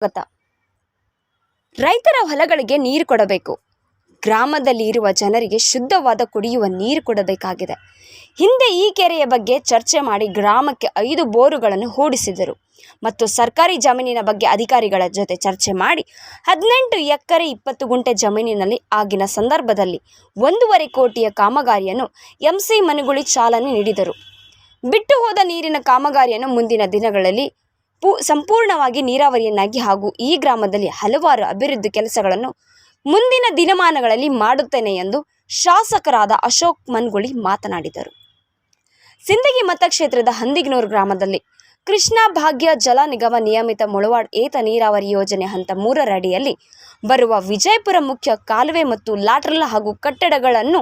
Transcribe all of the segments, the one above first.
ಸ್ವಾಗತ. ರೈತರ ಹೊಲಗಳಿಗೆ ನೀರು ಕೊಡಬೇಕು. ಗ್ರಾಮದಲ್ಲಿ ಇರುವ ಜನರಿಗೆ ಶುದ್ಧವಾದ ಕುಡಿಯುವ ನೀರು ಕೊಡಬೇಕಾಗಿದೆ. ಹಿಂದೆ ಈ ಕೆರೆಯ ಬಗ್ಗೆ ಚರ್ಚೆ ಮಾಡಿ ಗ್ರಾಮಕ್ಕೆ ಐದು ಬೋರುಗಳನ್ನು ಹೂಡಿಸಿದರು. ಮತ್ತು ಸರ್ಕಾರಿ ಜಮೀನಿನ ಬಗ್ಗೆ ಅಧಿಕಾರಿಗಳ ಜೊತೆ ಚರ್ಚೆ ಮಾಡಿ ಹದಿನೆಂಟು ಎಕರೆ ಇಪ್ಪತ್ತು ಗುಂಟೆ ಜಮೀನಿನಲ್ಲಿ ಆಗಿನ ಸಂದರ್ಭದಲ್ಲಿ ಒಂದೂವರೆ ಕೋಟಿಯ ಕಾಮಗಾರಿಯನ್ನು ಎಂ ಸಿ ಮನುಗುಳಿ ಚಾಲನೆ ನೀಡಿದರು. ಬಿಟ್ಟು ಹೋದ ನೀರಿನ ಕಾಮಗಾರಿಯನ್ನು ಮುಂದಿನ ದಿನಗಳಲ್ಲಿ ಪೂ, ಸಂಪೂರ್ಣವಾಗಿ ನೀರಾವರಿಯನ್ನಾಗಿ ಹಾಗೂ ಈ ಗ್ರಾಮದಲ್ಲಿ ಹಲವಾರು ಅಭಿವೃದ್ಧಿ ಕೆಲಸಗಳನ್ನು ಮುಂದಿನ ದಿನಮಾನಗಳಲ್ಲಿ ಮಾಡುತ್ತೇನೆ ಎಂದು ಶಾಸಕರಾದ ಅಶೋಕ್ ಮನ್ಗುಳಿ ಮಾತನಾಡಿದರು. ಸಿಂದಗಿ ಮತಕ್ಷೇತ್ರದ ಹಂದಿಗ್ನೂರು ಗ್ರಾಮದಲ್ಲಿ ಕೃಷ್ಣಾ ಭಾಗ್ಯ ಜಲ ನಿಗಮ ನಿಯಮಿತ ಮುಳವಾಡ್ ಏತ ನೀರಾವರಿ ಯೋಜನೆ ಹಂತ ಮೂರರ ಅಡಿಯಲ್ಲಿ ಬರುವ ವಿಜಯಪುರ ಮುಖ್ಯ ಕಾಲುವೆ ಮತ್ತು ಲಾಟ್ರಲ್ ಹಾಗೂ ಕಟ್ಟಡಗಳನ್ನು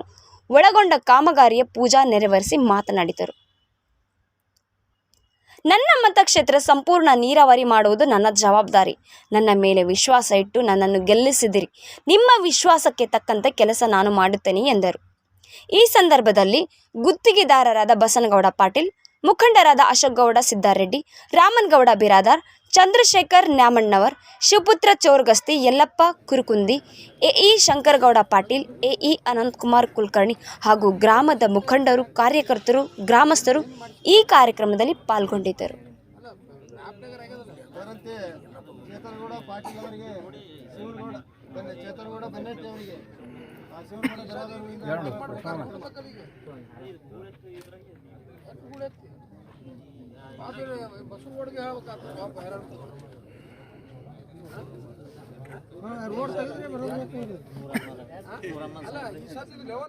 ಒಳಗೊಂಡ ಕಾಮಗಾರಿಯ ಪೂಜಾ ನೆರವೇರಿಸಿ ಮಾತನಾಡಿದರು. ನನ್ನ ಮತಕ್ಷೇತ್ರ ಸಂಪೂರ್ಣ ನೀರಾವರಿ ಮಾಡುವುದು ನನ್ನ ಜವಾಬ್ದಾರಿ. ನನ್ನ ಮೇಲೆ ವಿಶ್ವಾಸ ಇಟ್ಟು ನನ್ನನ್ನು ಗೆಲ್ಲಿಸಿದಿರಿ. ನಿಮ್ಮ ವಿಶ್ವಾಸಕ್ಕೆ ತಕ್ಕಂತೆ ಕೆಲಸ ನಾನು ಮಾಡುತ್ತೇನೆ, ಎಂದರು. ಈ ಸಂದರ್ಭದಲ್ಲಿ ಗುತ್ತಿಗೆದಾರರಾದ ಬಸನಗೌಡ ಪಾಟೀಲ್, ಮುಖಂಡರಾದ ಅಶೋಕ್ ಗೌಡ ಸಿದ್ದಾರೆಡ್ಡಿ ರಾಮನ್ಗೌಡ ಬಿರಾದಾರ್ ಚಂದ್ರಶೇಖರ್ ನ್ಯಾಮಣ್ಣವರ್, ಶಿವಪುತ್ರ ಚೋರ್ಗಸ್ತಿ ಯಲ್ಲಪ್ಪ ಕುರುಕುಂದಿ, ಎಇ ಶಂಕರಗೌಡ ಪಾಟೀಲ್, ಎಇ ಅನಂತಕುಮಾರ್ ಕುಲಕರ್ಣಿ ಹಾಗೂ ಗ್ರಾಮದ ಮುಖಂಡರು, ಕಾರ್ಯಕರ್ತರು, ಗ್ರಾಮಸ್ಥರು ಈ ಕಾರ್ಯಕ್ರಮದಲ್ಲಿ ಪಾಲ್ಗೊಂಡಿದ್ದರು.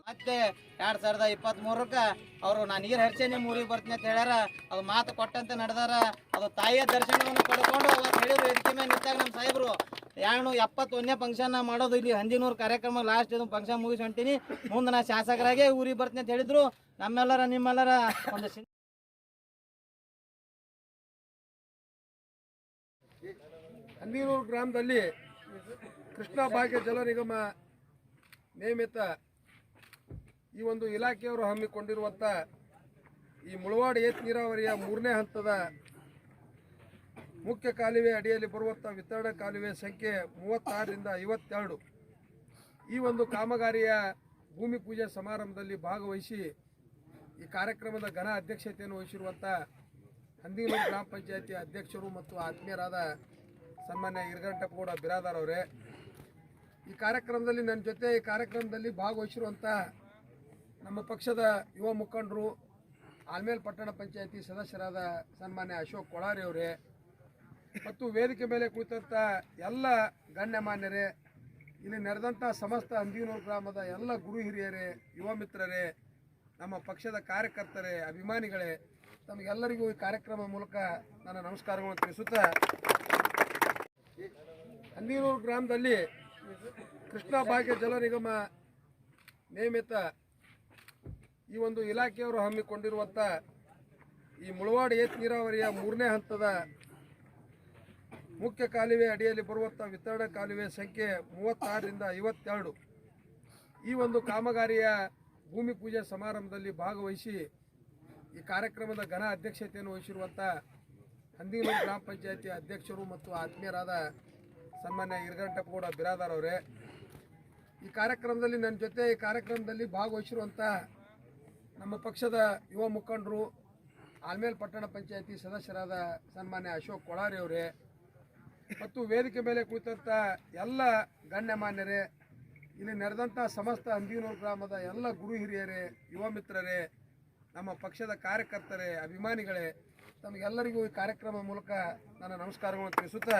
ಮತ್ತೆ ಎರಡ್ ಸಾವಿರದ ಇಪ್ಪತ್ತ್ ಮೂರಕ್ಕ ಅವರು ನಾನು ನೀರ್ ಹರ್ಚೇನೆ ಮೂರಿಗೆ ಬರ್ತೀನಿ ಅಂತ ಹೇಳ್ಯಾರ. ಅದು ಮಾತು ಕೊಟ್ಟಂತೆ ನಡೆದಾರ. ಅದು ತಾಯಿಯ ದರ್ಶನವನ್ನು ಪಡ್ಕೊಂಡು ಅವತ್ತು ಹೇಳಿದ್ರು ವೇದಿಕೆ ಮೇಲೆ ನಿಂತಾಗ ನಮ್ಮ ಸಾಹೇಬರು ಎರಡು ಎಪ್ಪತ್ತೊಂದನೇ ಫಂಕ್ಷನ್ ನಾ ಮಾಡೋದು. ಇಲ್ಲಿ ಹಂದಿನೂರು ಕಾರ್ಯಕ್ರಮ ಲಾಸ್ಟ್ ಇದು ಫಂಕ್ಷನ್ ಮುಗಿಸಿ ಹೊಂಟೀನಿ ಮುಂದೆ ನಾ ಶಾಸಕರಾಗೆ ಊರಿಗೆ ಬರ್ತೀನಿ ಅಂತ ಹೇಳಿದ್ರು. ನಮ್ಮೆಲ್ಲರ ನಿಮ್ಮೆಲ್ಲರ ಒಂದು ಹನ್ನೀರೂರು ಗ್ರಾಮದಲ್ಲಿ ಕೃಷ್ಣ ಭಾಗ್ಯ ಜಲ ನಿಗಮ ನೇಮಿತ ಈ ಒಂದು ಇಲಾಖೆಯವರು ಹಮ್ಮಿಕೊಂಡಿರುವಂಥ ಈ ಮುಳವಾಡ ಏತ್ ನೀರಾವರಿಯ ಮೂರನೇ ಹಂತದ ಮುಖ್ಯ ಕಾಲುವೆ ಅಡಿಯಲ್ಲಿ ಬರುವಂಥ ವಿತರಣಾ ಕಾಲುವೆ ಸಂಖ್ಯೆ ಮೂವತ್ತಾರರಿಂದ ಐವತ್ತೆರಡು. ಈ ಒಂದು ಕಾಮಗಾರಿಯ ಭೂಮಿ ಪೂಜೆ ಸಮಾರಂಭದಲ್ಲಿ ಭಾಗವಹಿಸಿ ಈ ಕಾರ್ಯಕ್ರಮದ ಘನ ಅಧ್ಯಕ್ಷತೆಯನ್ನು ವಹಿಸಿರುವಂಥ ಹಂದಿಗನೂರು ಗ್ರಾಮ ಪಂಚಾಯತಿ ಅಧ್ಯಕ್ಷರು ಮತ್ತು ಆತ್ಮೀಯರಾದ ಸನ್ಮಾನ್ಯ ಇರ್ಗಂಟಪ್ಪಗೌಡ ಬಿರಾದಾರ್ ಅವರೇ, ಈ ಕಾರ್ಯಕ್ರಮದಲ್ಲಿ ನನ್ನ ಜೊತೆ ಈ ಕಾರ್ಯಕ್ರಮದಲ್ಲಿ ಭಾಗವಹಿಸಿರುವಂಥ ನಮ್ಮ ಪಕ್ಷದ ಯುವ ಮುಖಂಡರು, ಆಲ್ಮೇಲ್ ಪಟ್ಟಣ ಪಂಚಾಯತಿ ಸದಸ್ಯರಾದ ಸನ್ಮಾನ್ಯ ಅಶೋಕ್ ಕೊಳಾರಿ ಅವರೇ, ಮತ್ತು ವೇದಿಕೆ ಮೇಲೆ ಕುಳಿತಂಥ ಎಲ್ಲ ಗಣ್ಯಮಾನ್ಯರೇ, ಇಲ್ಲಿ ನಡೆದಂಥ ಸಮಸ್ತ ಅಂದಿನೂರು ಗ್ರಾಮದ ಎಲ್ಲ ಗುರು ಹಿರಿಯರೇ, ಯುವ ಮಿತ್ರರೇ, ನಮ್ಮ ಪಕ್ಷದ ಕಾರ್ಯಕರ್ತರೇ, ಅಭಿಮಾನಿಗಳೇ ತಮಗೆಲ್ಲರಿಗೂ ಈ ಕಾರ್ಯಕ್ರಮ ಮೂಲಕ ನನ್ನ ನಮಸ್ಕಾರಗಳನ್ನು ತಿಳಿಸುತ್ತಾ ಹಂದಿನೂರು ಗ್ರಾಮದಲ್ಲಿ ಕೃಷ್ಣ ಭಾಗ್ಯ ಜಲ ನಿಗಮ ನಿಯಮಿತ ಈ ಒಂದು ಇಲಾಖೆಯವರು ಹಮ್ಮಿಕೊಂಡಿರುವಂಥ ಈ ಮುಳವಾಡ ಏತ್ ನೀರಾವರಿಯ ಮೂರನೇ ಹಂತದ ಮುಖ್ಯ ಕಾಲುವೆ ಅಡಿಯಲ್ಲಿ ಬರುವಂಥ ವಿತರಣಾ ಕಾಲುವೆ ಸಂಖ್ಯೆ ಮೂವತ್ತಾರರಿಂದ ಐವತ್ತೆರಡು. ಈ ಒಂದು ಕಾಮಗಾರಿಯ ಭೂಮಿ ಪೂಜೆ ಸಮಾರಂಭದಲ್ಲಿ ಭಾಗವಹಿಸಿ ಈ ಕಾರ್ಯಕ್ರಮದ ಘನ ಅಧ್ಯಕ್ಷತೆಯನ್ನು ವಹಿಸಿರುವಂಥ ಹಂದಿಗನೂರು ಗ್ರಾಮ ಪಂಚಾಯತಿ ಅಧ್ಯಕ್ಷರು ಮತ್ತು ಆತ್ಮೀಯರಾದ ಸನ್ಮಾನ್ಯ ಇರ್ಗಂಟಪ್ಪಗೌಡ ಬಿರಾದಾರ್ ಅವರೇ, ಈ ಕಾರ್ಯಕ್ರಮದಲ್ಲಿ ನನ್ನ ಜೊತೆ ಈ ಕಾರ್ಯಕ್ರಮದಲ್ಲಿ ಭಾಗವಹಿಸಿರುವಂಥ ನಮ್ಮ ಪಕ್ಷದ ಯುವ ಮುಖಂಡರು, ಆಲ್ಮೇಲ್ ಪಟ್ಟಣ ಪಂಚಾಯತಿ ಸದಸ್ಯರಾದ ಸನ್ಮಾನ್ಯ ಅಶೋಕ್ ಕೊಳಾರಿ ಅವರೇ, ಮತ್ತು ವೇದಿಕೆ ಮೇಲೆ ಕುಳಿತಂಥ ಎಲ್ಲ ಗಣ್ಯಮಾನ್ಯರೇ, ಇಲ್ಲಿ ನಡೆದಂಥ ಸಮಸ್ತ ಹಂದಿನೂರು ಗ್ರಾಮದ ಎಲ್ಲ ಗುರು ಹಿರಿಯರೇ, ಯುವ ಮಿತ್ರರೇ ನಮ್ಮ ಪಕ್ಷದ ಕಾರ್ಯಕರ್ತರೇ ಅಭಿಮಾನಿಗಳೇ ತಮಗೆಲ್ಲರಿಗೂ ಈ ಕಾರ್ಯಕ್ರಮ ಮೂಲಕ ನನ್ನ ನಮಸ್ಕಾರಗಳನ್ನು ತಿಳಿಸುತ್ತಾ